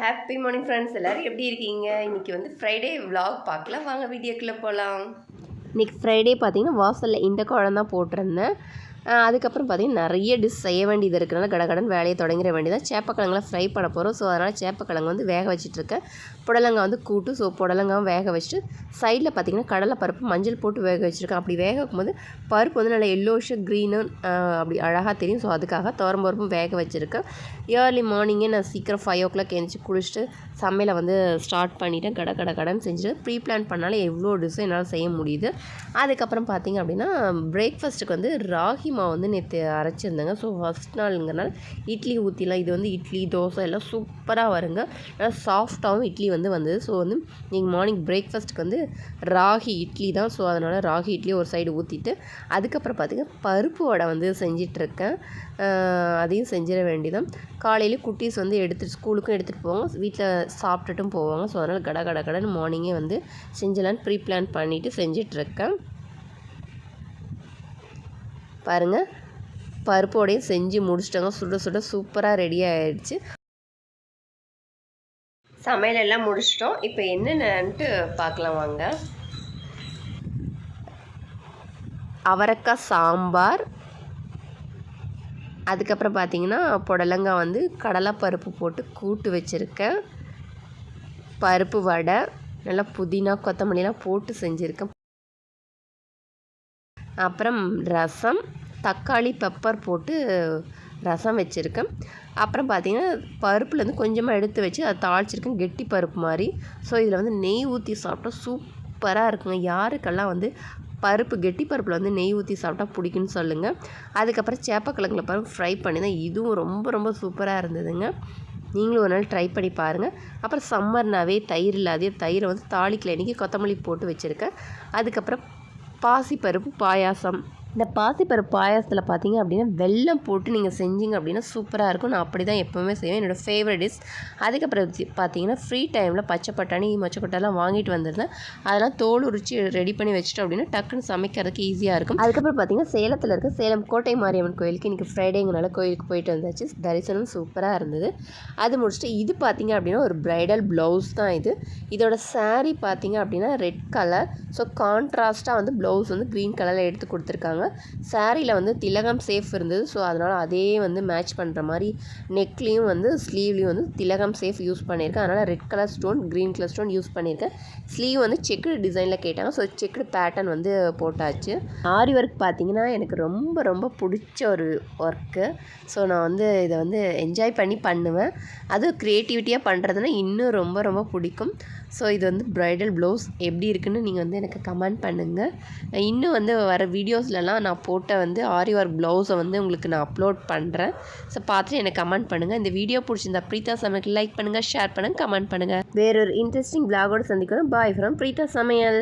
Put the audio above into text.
Happy morning friends எல்லோரும் எப்படி இருக்கீங்க? இன்றைக்கி வந்து ஃப்ரைடே விலாக் பார்க்கலாம். வாங்க வீடியோக்குள்ளே போகலாம் இன்றைக்கி ஃப்ரைடே பார்த்தீங்கன்னா வாசலில் இந்த குழம்பு தான் போட்டிருந்தேன். அதுக்கப்புறம் பார்த்தீங்கன்னா நிறைய டிஷ் செய்ய வேண்டியது இருக்கிறனால கடகடன் வேலையை தொடங்கிட வேண்டியதான் சேப்பக்கிழங்குலாம் ஃப்ரை பண்ண போகிறோம் ஸோ அதனால் சேப்பக்கிழங்கு வந்து வேக வச்சிட்ருக்கேன். புடலங்காய் வந்து கூட்டு ஸோ புடலங்காவும் வேக வச்சுட்டு சைடில் பார்த்தீங்கன்னா கடலை பருப்பு மஞ்சள் போட்டு வேக வச்சுருக்கேன். அப்படி வேக வைக்கும்போது பருப்பு வந்து நல்லா எல்லோஷு க்ரீனு அப்படி அழகாக தெரியும். ஸோ அதுக்காக துவரம் பருப்பும் வேக வச்சுருக்கேன். ஏர்லி மார்னிங்கே நான் சீக்கிரம் ஃபைவ் ஓ கிளாக் எழுந்திரிச்சு குளிச்சுட்டு சமையலை வந்து ஸ்டார்ட் பண்ணிவிட்டேன் கடை கடை கடன் செஞ்சுட்டு ப்ரீ பிளான் பண்ணாலே எவ்வளோ டிஷ்ஷும் என்னால் செய்ய முடியுது. அதுக்கப்புறம் பார்த்திங்க அப்படின்னா பிரேக்ஃபாஸ்ட்டுக்கு வந்து ராகி மாவு வந்து நேற்று அரைச்சிருந்தேங்க. ஸோ ஃபஸ்ட் நாளுங்கிறனால இட்லி ஊற்றிலாம் இது வந்து இட்லி தோசை எல்லாம் சூப்பராக வருங்க. நல்லா சாஃப்டாகவும் இட்லி வந்து வந்தது. ஸோ வந்து நீங்கள் மார்னிங் பிரேக்ஃபாஸ்ட்டுக்கு வந்து ராகி இட்லி தான். ஸோ அதனால் ராகி இட்லி ஒரு சைடு ஊற்றிட்டு அதுக்கப்புறம் பார்த்திங்கன்னா பருப்பு வடை வந்து செஞ்சிட்ருக்கேன். அதையும் செஞ்சிட வேண்டியதான் காலையில் குட்டீஸ் வந்து எடுத்துகிட்டு ஸ்கூலுக்கும் எடுத்துகிட்டு போவாங்க. வீட்டில் சாப்பிட்டுட்டும் போவாங்க. ஸோ அதனால் கட கட கடன்னு மார்னிங்கே வந்து செஞ்சலான்னு ப்ரீ பிளான் பண்ணிவிட்டு செஞ்சிட்ருக்கேன். பாருங்கள் பருப்போடையும் செஞ்சு முடிச்சிட்டோங்க. சுட சுட சூப்பராக ரெடி ஆயிடுச்சு. சமையல் எல்லாம் முடிச்சிட்டோம். இப்போ என்னென்னன்ட்டு பார்க்கலாம் வாங்க. அவரைக்காய் சாம்பார். அதுக்கப்புறம் பார்த்தீங்கன்னா புடலங்காய் வந்து கடலைப்பருப்பு போட்டு கூட்டு வச்சுருக்கேன். பருப்பு வடை நல்லா புதினா கொத்தமல்லிலாம் போட்டு செஞ்சுருக்கேன். அப்புறம் ரசம். தக்காளி பெப்பர் போட்டு ரசம் வச்சுருக்கேன். அப்புறம் பார்த்திங்கன்னா பருப்புலேருந்து கொஞ்சமாக எடுத்து வச்சு அதை தாளிச்சிருக்கேன். கெட்டி பருப்பு மாதிரி. ஸோ இதில் வந்து நெய் ஊற்றி சாப்பிட்டா சூப்பராக இருக்குங்க. யாருக்கெல்லாம் வந்து பருப்பு கெட்டி பருப்பில் வந்து நெய் ஊற்றி சாப்பிட்டா பிடிக்குன்னு சொல்லுங்கள் அதுக்கப்புறம் சேப்பக்கிழங்குல பருப்பு ஃப்ரை பண்ணி தான் இதுவும் ரொம்ப ரொம்ப சூப்பராக இருந்ததுங்க. நீங்களும் ஒரு நாள் ட்ரை பண்ணி பாருங்கள் அப்புறம் சம்மர்னாவே தயிர் இல்லாதே தயிரை வந்து தாளிக்கல. இன்றைக்கி கொத்தமல்லி போட்டு வச்சுருக்கேன். அதுக்கப்புறம் பாசிப்பருப்பு பாயாசம். இந்த பாசிப்பருப்பு பாயாசத்தில் பார்த்தீங்க அப்படின்னா வெல்லம் போட்டு நீங்கள் செஞ்சீங்க அப்படின்னா சூப்பராக இருக்கும். நான் அப்படி தான் எப்போவுமே செய்வேன். என்னோடய ஃபேவரட் டிஷ் அதுக்கப்புறம் பார்த்தீங்கன்னா ஃப்ரீ டைமில் பச்சை பட்டாணி மொச்சக்கொட்டைலாம் வாங்கிட்டு வந்திருந்தேன். அதெல்லாம் தோல் உரிச்சு ரெடி பண்ணி வச்சுட்டோம் அப்படின்னா டக்குன்னு சமைக்கிறதுக்கு ஈஸியாக இருக்கும். அதுக்கப்புறம் பார்த்தீங்கன்னா சேலத்தில் இருக்க சேலம் கோட்டை மாரியம்மன் கோயிலுக்கு இன்றைக்கி ஃப்ரைடேங்கனால கோயிலுக்கு போயிட்டு வந்தாச்சு. தரிசனம் சூப்பராக இருந்தது. அது முடிச்சுட்டு இது பார்த்தீங்க அப்படின்னா ஒரு ப்ரைடல் ப்ளவுஸ் தான் இது. இதோட சாரீ பார்த்தீங்க அப்படின்னா ரெட் கலர் ஸோ கான்ட்ராஸ்ட்டாக வந்து ப்ளவுஸ் வந்து க்ரீன் கலரில் எடுத்து கொடுத்துருக்காங்க. சாரியில் வந்து திலகம் சேஃப் இருந்தது. ஸோ அதனால் அதே வந்து மேட்ச் பண்ணுற மாதிரி நெக்லேயும் வந்து ஸ்லீவ்லேயும் வந்து திலகம் சேஃப் யூஸ் பண்ணியிருக்கேன். அதனால் red colour stone green colour stone use பண்ணியிருக்கேன். ஸ்லீவ் வந்து செக்குடு டிசைனில் கேட்டாங்க. ஸோ செக்குடு பேட்டர்ன் வந்து போட்டாச்சு. ஆரி ஒர்க் பார்த்தீங்கன்னா எனக்கு ரொம்ப ரொம்ப பிடிச்ச ஒரு ஒர்க்கு ஸோ நான் வந்து இதை வந்து என்ஜாய் பண்ணி பண்ணுவேன். அதுவும் க்ரியேட்டிவிட்டியாக பண்ணுறதுனா இன்னும் ரொம்ப ரொம்ப பிடிக்கும். ஸோ இது வந்து ப்ரைடல் ப்ளவுஸ் எப்படி இருக்குன்னு நீங்கள் வந்து எனக்கு கமெண்ட் பண்ணுங்கள் இன்னும் வந்து வர வீடியோஸ்லலாம் நான் போட்ட வந்து ஆரி ஒர்க் ப்ளவுஸை வந்து உங்களுக்கு நான் அப்லோட் பண்ணுறேன் ஸோ பார்த்துட்டு எனக்கு கமெண்ட் பண்ணுங்கள் இந்த வீடியோ பிடிச்சிருந்தா ப்ரீதா சமையலுக்கு லைக் பண்ணுங்கள் ஷேர் பண்ணுங்கள் கமெண்ட் பண்ணுங்கள் வேறொரு இன்ட்ரெஸ்டிங் பிளாகோட சந்திக்கிறோம். பாய் ஃப்ரம் ப்ரீதா சமையல்.